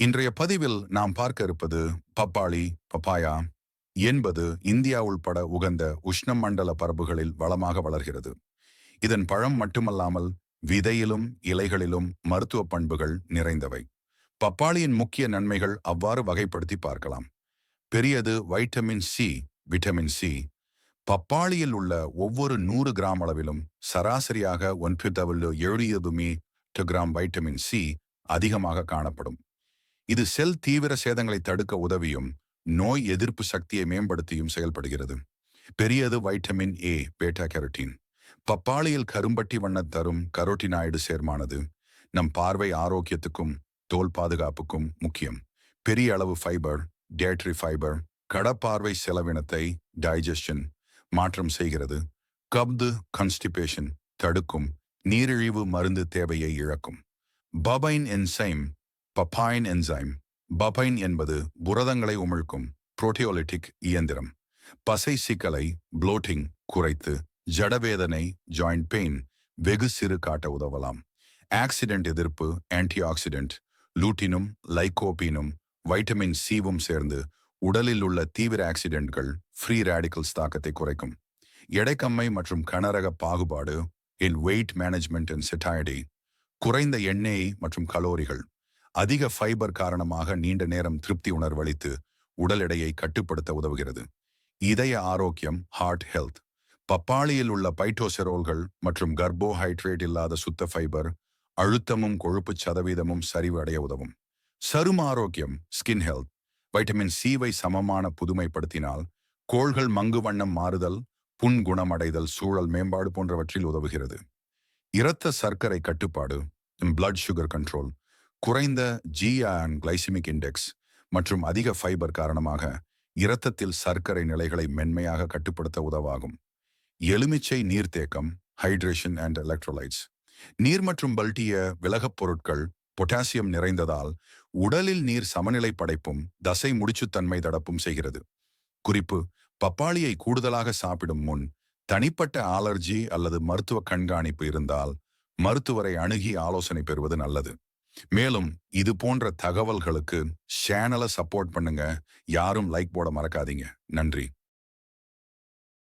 இன்றைய பதிவில் நாம் பார்க்க இருப்பது பப்பாளி பப்பாயா என்பது இந்தியா உள்பட உகந்த உஷ்ணமண்டல பரப்புகளில் வளமாக வளர்கிறது. இதன் பழம் மட்டுமல்லாமல் விதையிலும் இலைகளிலும் மருத்துவ பண்புகள் நிறைந்தவை. பப்பாளியின் முக்கிய நன்மைகள் அவ்வாறு வகைப்படுத்தி பார்க்கலாம். பெரியது வைட்டமின் சி விட்டமின் சி. பப்பாளியில் உள்ள ஒவ்வொரு நூறு கிராம் அளவிலும் சராசரியாக ஒன்று தவிர எழுபது கிராம் வைட்டமின் சி அதிகமாக காணப்படும். இது செல் தீவிர சேதங்களை தடுக்க உதவியும் நோய் எதிர்ப்பு சக்தியை மேம்படுத்தியும் செயல்படுகிறது. பெரியது வைட்டமின் ஏ பேட்டா கெரட்டின் பப்பாளியில் கரும்பட்டி வண்ண தரும் கரோட்டினாய்டு சேர்மானது நம் பார்வை ஆரோக்கியத்துக்கும் தோல் பாதுகாப்புக்கும் முக்கியம். பெரிய அளவு ஃபைபர் டேட்ரி ஃபைபர் கடப்பார்வை செலவினத்தை டைஜஷன் மாற்றம் செய்கிறது. கப்து கன்ஸ்டிபேஷன் தடுக்கும் நீரிழிவு மருந்து தேவையை இழக்கும். Papain enzyme papain enzyme. Papain என்பது புரதங்களை உமிழ்க்கும் புரோட்டியோலிட்டிக் இயந்திரம். பசை சிக்கலை புளோட்டிங் குறைத்து ஜடவேதனை ஜாயிண்ட் பெயின் வெகு சிறு காட்ட உதவலாம். ஆக்சிடென்ட் எதிர்ப்பு ஆன்டி ஆக்சிடென்ட் லூட்டினும் லைகோபீனும் வைட்டமின் சிவும் சேர்ந்து உடலில் உள்ள தீவிர ஆக்சிடென்ட்கள் ஃப்ரீ ரேடிக்கல்ஸ் தாக்கத்தை குறைக்கும். எடைக்கம்மை மற்றும் கனரக பாகுபாடு in weight management and satiety குறைந்த எண்ணெய் மற்றும் கலோரிகள். அதிக ஃபைபர் காரணமாக நீண்ட நேரம் திருப்தி உணர்வளித்து உடல் எடையை கட்டுப்படுத்த உதவுகிறது. இதய ஆரோக்கியம் ஹார்ட் ஹெல்த் பப்பாளியில் உள்ள பைட்டோசெரோல்கள் மற்றும் கர்போஹைட்ரேட் இல்லாத சுத்த ஃபைபர் அழுத்தமும் கொழுப்பு சதவீதமும் சரிவு அடைய உதவும். சரும ஆரோக்கியம் ஸ்கின் ஹெல்த் வைட்டமின் சிவை சமமான புதுமைப்படுத்தினால் கோள்கள் மங்கு வண்ணம் மாறுதல் புண் குணமடைதல் சூழல் மேம்பாடு போன்றவற்றில் உதவுகிறது. இரத்த சர்க்கரை கட்டுப்பாடு பிளட் சுகர் கண்ட்ரோல் குறைந்த ஜி அண்ட் கிளைசிமிக் இண்டெக்ஸ் மற்றும் அதிக ஃபைபர் காரணமாக இரத்தத்தில் சர்க்கரை நிலைகளை மென்மையாக கட்டுப்படுத்த உதவாகும். எலுமிச்சை நீர்த்தேக்கம் ஹைட்ரேஷன் அண்ட் எலக்ட்ரோலைட்ஸ் நீர் மற்றும் பல்டிய விலகப் பொருட்கள் பொட்டாசியம் நிறைந்ததால் உடலில் நீர் சமநிலை படைப்பும் தசை முடிச்சுத்தன்மை தடப்பும் செய்கிறது. குறிப்பு பப்பாளியை கூடுதலாக சாப்பிடும் முன் தனிப்பட்ட ஆலர்ஜி அல்லது மருத்துவ கண்காணிப்பு இருந்தால் மருத்துவரை அணுகி ஆலோசனை பெறுவது நல்லது. மேலும் இது போன்ற தகவல்களுக்கு சேனலை சப்போர்ட் பண்ணுங்க. யாரும் லைக் போட மறக்காதீங்க. நன்றி.